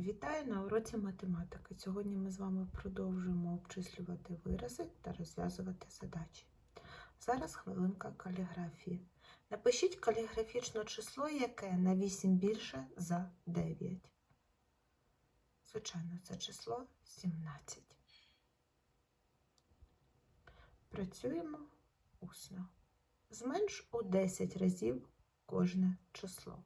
Вітаю на уроці математики. Сьогодні ми з вами продовжуємо обчислювати вирази та розв'язувати задачі. Зараз хвилинка каліграфії. Напишіть каліграфічне число, яке на 8 більше за 9. Звичайно, це число 17. Працюємо усно. Зменш у 10 разів кожне число.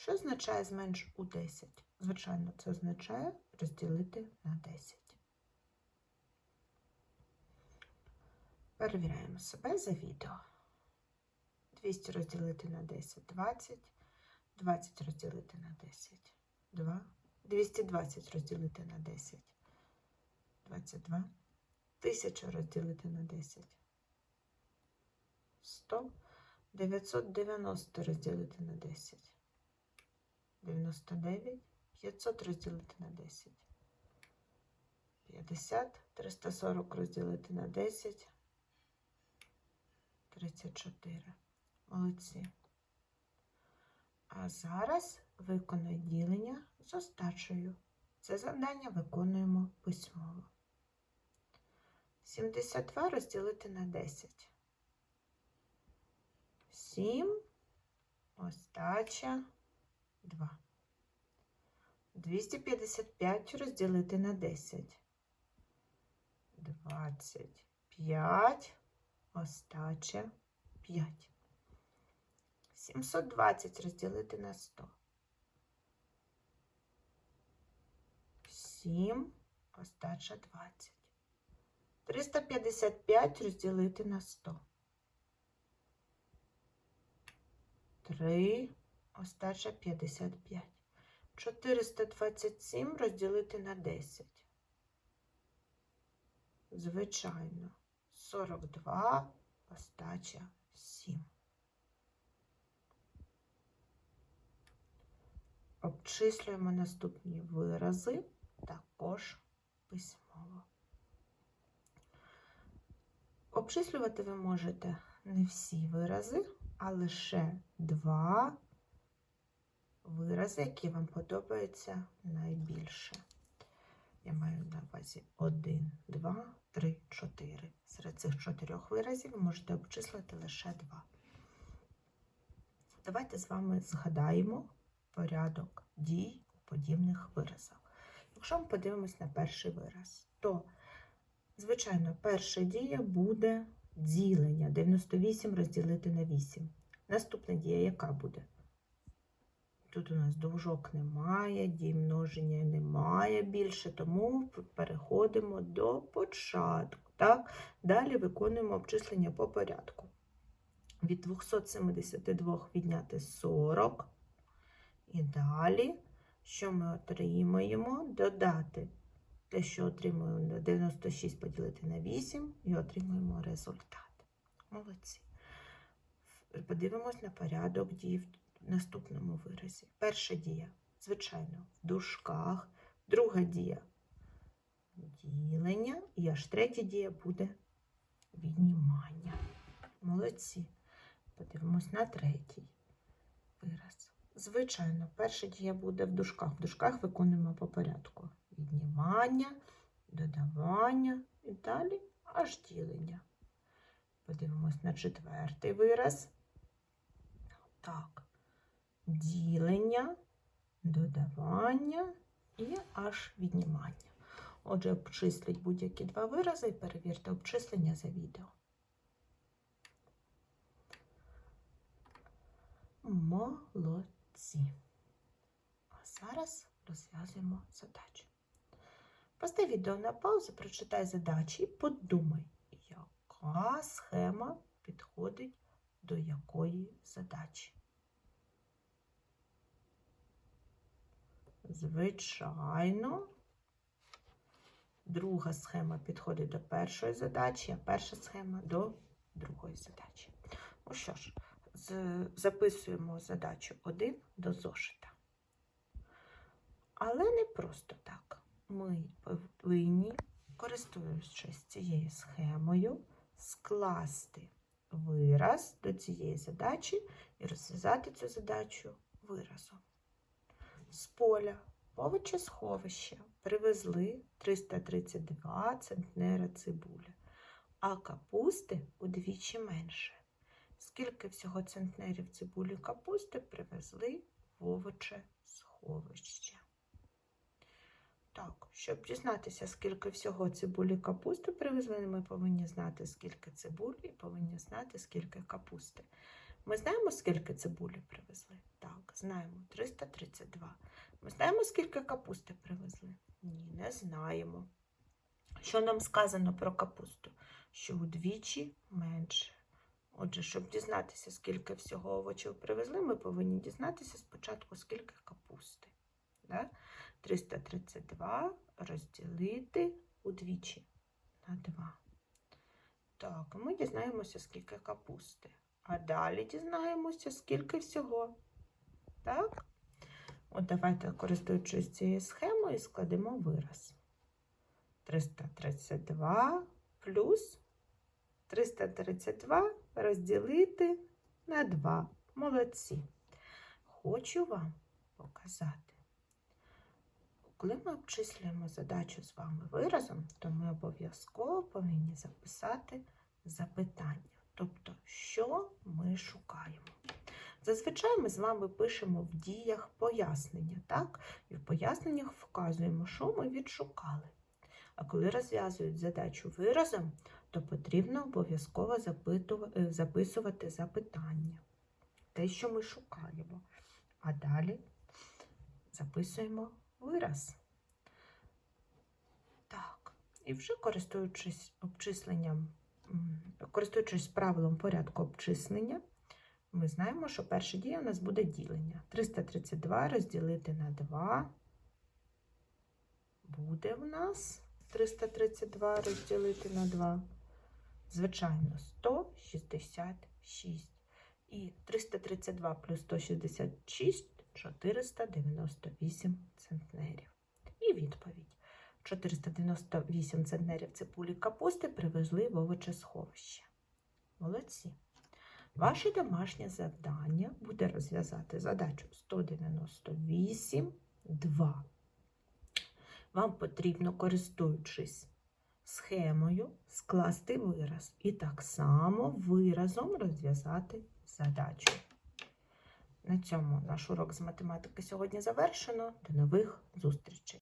Що означає зменш у 10? Звичайно, це означає розділити на 10. Перевіряємо себе за відео. 200 розділити на 10 20. 20 розділити на 10 2. 220 розділити на 10 22. 1000 розділити на 10 100. 990 розділити на 10 99, 500 розділити на 10. 50, 340 розділити на 10. 34. Молодці. А зараз виконай ділення з остачею. Це завдання виконуємо письмово. 72 розділити на 10. 7. Остача. 2. 255 розділити на 10. 25. Остача 5. 720 розділити на 100. 7. Остача 20. 355 розділити на 100. 3. Остача 55. 427 розділити на 10. Звичайно. 42, остача 7. Обчислюємо наступні вирази також письмово. Обчислювати ви можете не всі вирази, а лише два вирази, які вам подобаються найбільше. Я маю на увазі 1, 2, 3, 4. Серед цих чотирьох виразів ви можете обчислити лише два. Давайте з вами згадаємо порядок дій у подібних виразах. Якщо ми подивимось на перший вираз, то, звичайно, перша дія буде ділення 98 розділити на 8. Наступна дія яка буде? Тут у нас довжок немає, дій множення немає більше, тому переходимо до початку. Так? Далі виконуємо обчислення по порядку. Від 272 відняти 40. І далі, що ми отримаємо? Додати те, що отримуємо 96 поділити на 8, і отримуємо результат. Молодці. Подивимось на порядок дій в наступному виразі. Перша дія, звичайно, в дужках, друга дія ділення, і аж третя дія буде віднімання. Молодці. Подивимось на третій вираз. Звичайно, перша дія буде в дужках. В дужках виконуємо по порядку. Віднімання, додавання і далі аж ділення. Подивимось на четвертий вираз. Так ділення, додавання і аж віднімання. Отже, обчисліть будь-які два вирази і перевірте обчислення за відео. Молодці. А зараз розв'язуємо задачу. Постав відео на паузу, прочитай задачі і подумай, яка схема підходить до якої задачі. Звичайно, друга схема підходить до першої задачі, а перша схема до другої задачі. Ну що ж, записуємо задачу 1 до зошита. Але не просто так. Ми повинні, користуючись цією схемою, скласти вираз до цієї задачі і розв'язати цю задачу виразом з поля В овочесховище привезли 332 центнера цибулі, а капусти удвічі менше. Скільки всього центнерів цибулі капусти привезли в овочесховище? Так, щоб дізнатися, скільки всього цибулі капусти привезли, ми повинні знати, скільки цибулі, і повинні знати, скільки капусти. Ми знаємо, скільки цибулі привезли? Так, знаємо 332. Ми знаємо, скільки капусти привезли? Ні, не знаємо. Що нам сказано про капусту? Що удвічі менше. Отже, щоб дізнатися, скільки всього овочів привезли, ми повинні дізнатися спочатку, скільки капусти. Да? 332 розділити удвічі на 2. Так, ми дізнаємося, скільки капусти. А далі дізнаємося, скільки всього. Так? От давайте, користуючись цією схемою, складемо вираз. 332 плюс 332 розділити на 2. Молодці. Хочу вам показати. Коли ми обчислюємо задачу з вами виразом, то ми обов'язково повинні записати запитання. Тобто, що ми шукаємо. Зазвичай ми з вами пишемо в діях пояснення, так? І в поясненнях вказуємо, що ми відшукали. А коли розв'язують задачу виразом, то потрібно обов'язково е, записувати запитання. Те, що ми шукаємо. А далі записуємо вираз. Так, і вже користуючись обчисленням, користуючись правилом порядку обчислення, ми знаємо, що перша дія у нас буде ділення. 332 розділити на 2 буде в нас 332 розділити на 2. Звичайно, 166. І 332 плюс 166 498 центнерів. І відповідь. 498 центнерів цибулі капусти привезли в овочесховище. Молодці. Ваше домашнє завдання буде розв'язати задачу 198 2. Вам потрібно, користуючись схемою, скласти вираз і так само виразом розв'язати задачу. На цьому наш урок з математики сьогодні завершено. До нових зустрічей!